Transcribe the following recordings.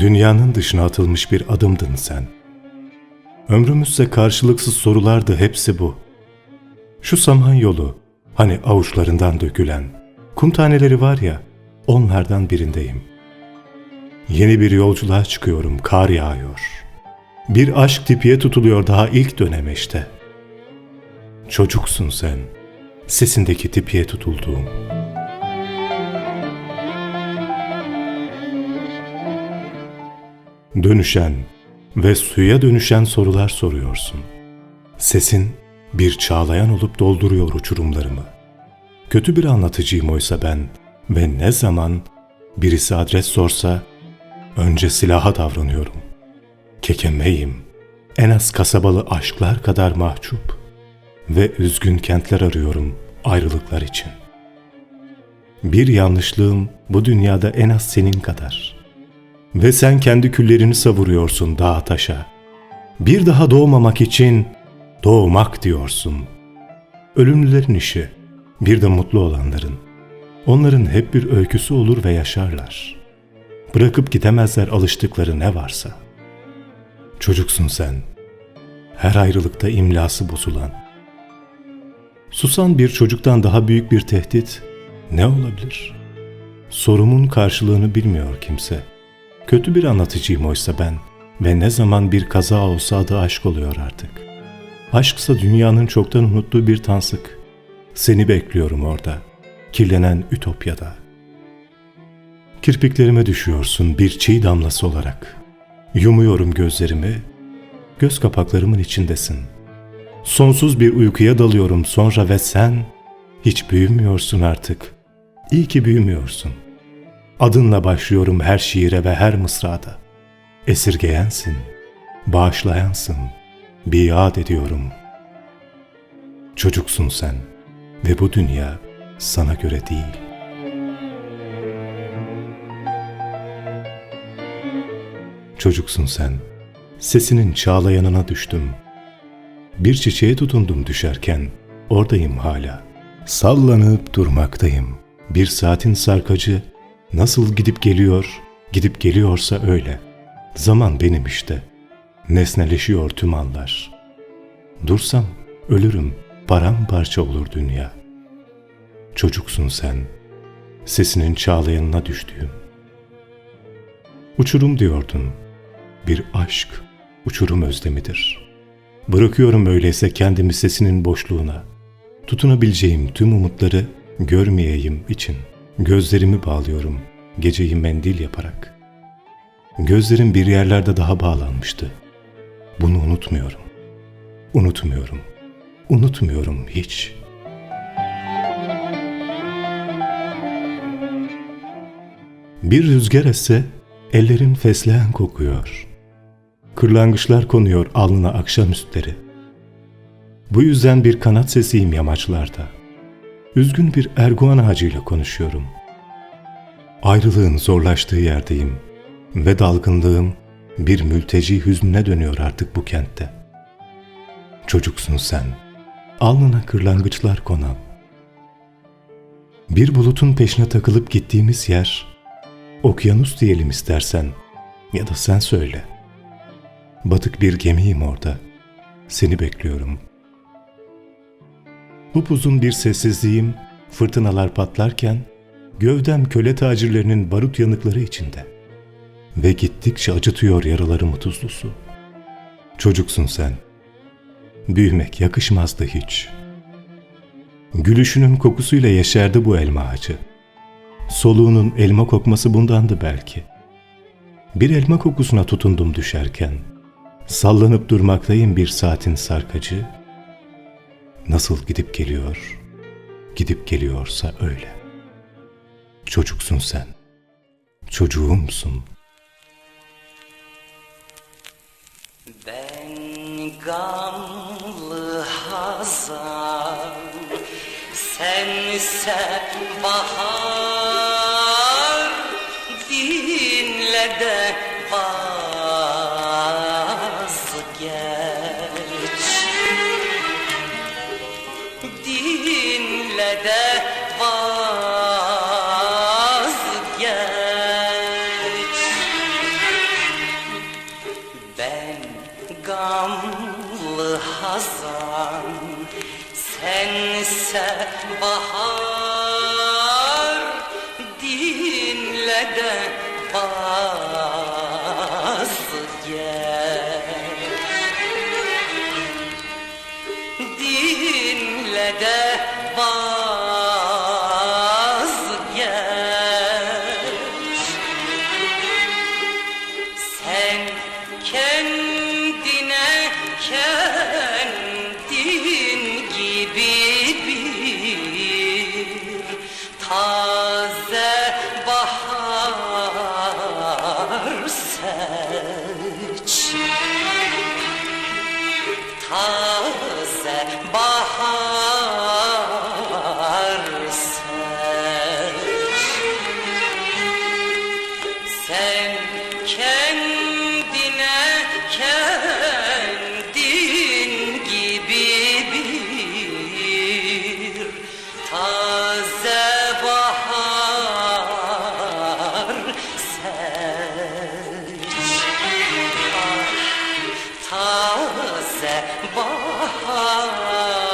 Dünyanın dışına atılmış bir adımdın sen. Ömrümüzse karşılıksız sorulardı hepsi bu. Şu samanyolu, hani avuçlarından dökülen, kum taneleri var ya, onlardan birindeyim. Yeni bir yolculuğa çıkıyorum, kar yağıyor. Bir aşk tipiye tutuluyor daha ilk dönemeçte. Çocuksun sen, sesindeki tipiye tutulduğum. Dönüşen ve suya dönüşen sorular soruyorsun. Sesin bir çağlayan olup dolduruyor uçurumlarımı. Kötü bir anlatıcıyım oysa ben ve ne zaman birisi adres sorsa önce silaha davranıyorum. Kekemeyim. En az kasabalı aşklar kadar mahcup ve üzgün kentler arıyorum ayrılıklar için. Bir yanlışlığım bu dünyada en az senin kadar. Ve sen kendi küllerini savuruyorsun dağa taşa. Bir daha doğmamak için doğmak diyorsun. Ölümlülerin işi, bir de mutlu olanların. Onların hep bir öyküsü olur ve yaşarlar. Bırakıp gidemezler alıştıkları ne varsa. Çocuksun sen. Her ayrılıkta imlası bozulan. Susan bir çocuktan daha büyük bir tehdit ne olabilir? Sorumun karşılığını bilmiyor kimse. Kötü bir anlatıcıyım oysa ben ve ne zaman bir kaza olsa adı aşk oluyor artık. Aşksa dünyanın çoktan unuttuğu bir tansık. Seni bekliyorum orada, kirlenen ütopyada. Kirpiklerime düşüyorsun bir çiğ damlası olarak. Yumuyorum gözlerimi, göz kapaklarımın içindesin. Sonsuz bir uykuya dalıyorum sonra ve sen hiç büyümüyorsun artık. İyi ki büyümüyorsun. Adınla başlıyorum her şiire ve her mısrada. Esirgeyensin, bağışlayansın, biat ediyorum. Çocuksun sen ve bu dünya sana göre değil. Çocuksun sen, sesinin çağlayanına düştüm. Bir çiçeğe tutundum düşerken, oradayım hala. Sallanıp durmaktayım. Bir saatin sarkacı nasıl gidip geliyor, gidip geliyorsa öyle. Zaman benim işte. Nesneleşiyor tüm anlar. Dursam ölürüm, paramparça olur dünya. Çocuksun sen, sesinin çağlayanına düştüğüm. Uçurum diyordun, bir aşk, uçurum özlemidir. Bırakıyorum öyleyse kendimi sesinin boşluğuna. Tutunabileceğim tüm umutları görmeyeyim için. Gözlerimi bağlıyorum geceyi mendil yaparak. Gözlerim bir yerlerde daha bağlanmıştı. Bunu unutmuyorum. Unutmuyorum. Unutmuyorum hiç. Bir rüzgar esse ellerin fesleğen kokuyor. Kırlangıçlar konuyor alnına akşamüstleri. Bu yüzden bir kanat sesiyim yamaçlarda. Üzgün bir erguvan ağacıyla konuşuyorum. Ayrılığın zorlaştığı yerdeyim ve dalgınlığım bir mülteci hüznüne dönüyor artık bu kentte. Çocuksun sen, alnına kırlangıçlar konan. Bir bulutun peşine takılıp gittiğimiz yer, okyanus diyelim istersen ya da sen söyle. Batık bir gemiyim orada, seni bekliyorum. Upuzun bir sessizliğim, fırtınalar patlarken, gövdem köle tacirlerinin barut yanıkları içinde. Ve gittikçe acıtıyor yaralarımı tuzlusu. Çocuksun sen. Büyümek yakışmazdı hiç. Gülüşünün kokusuyla yeşerdi bu elma ağacı. Soluğunun elma kokması bundandı belki. Bir elma kokusuna tutundum düşerken. Sallanıp durmaktayım bir saatin sarkacı. Nasıl gidip geliyor, gidip geliyorsa öyle. Çocuksun sen, çocuğumsun. Ben gamlı hazan Sense bahar Dinle de dinle de vazgeç. Ben gamlı hazan sense bahar. Dinle de taze bahar bahar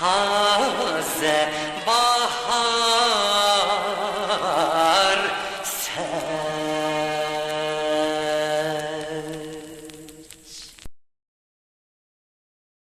taze bahar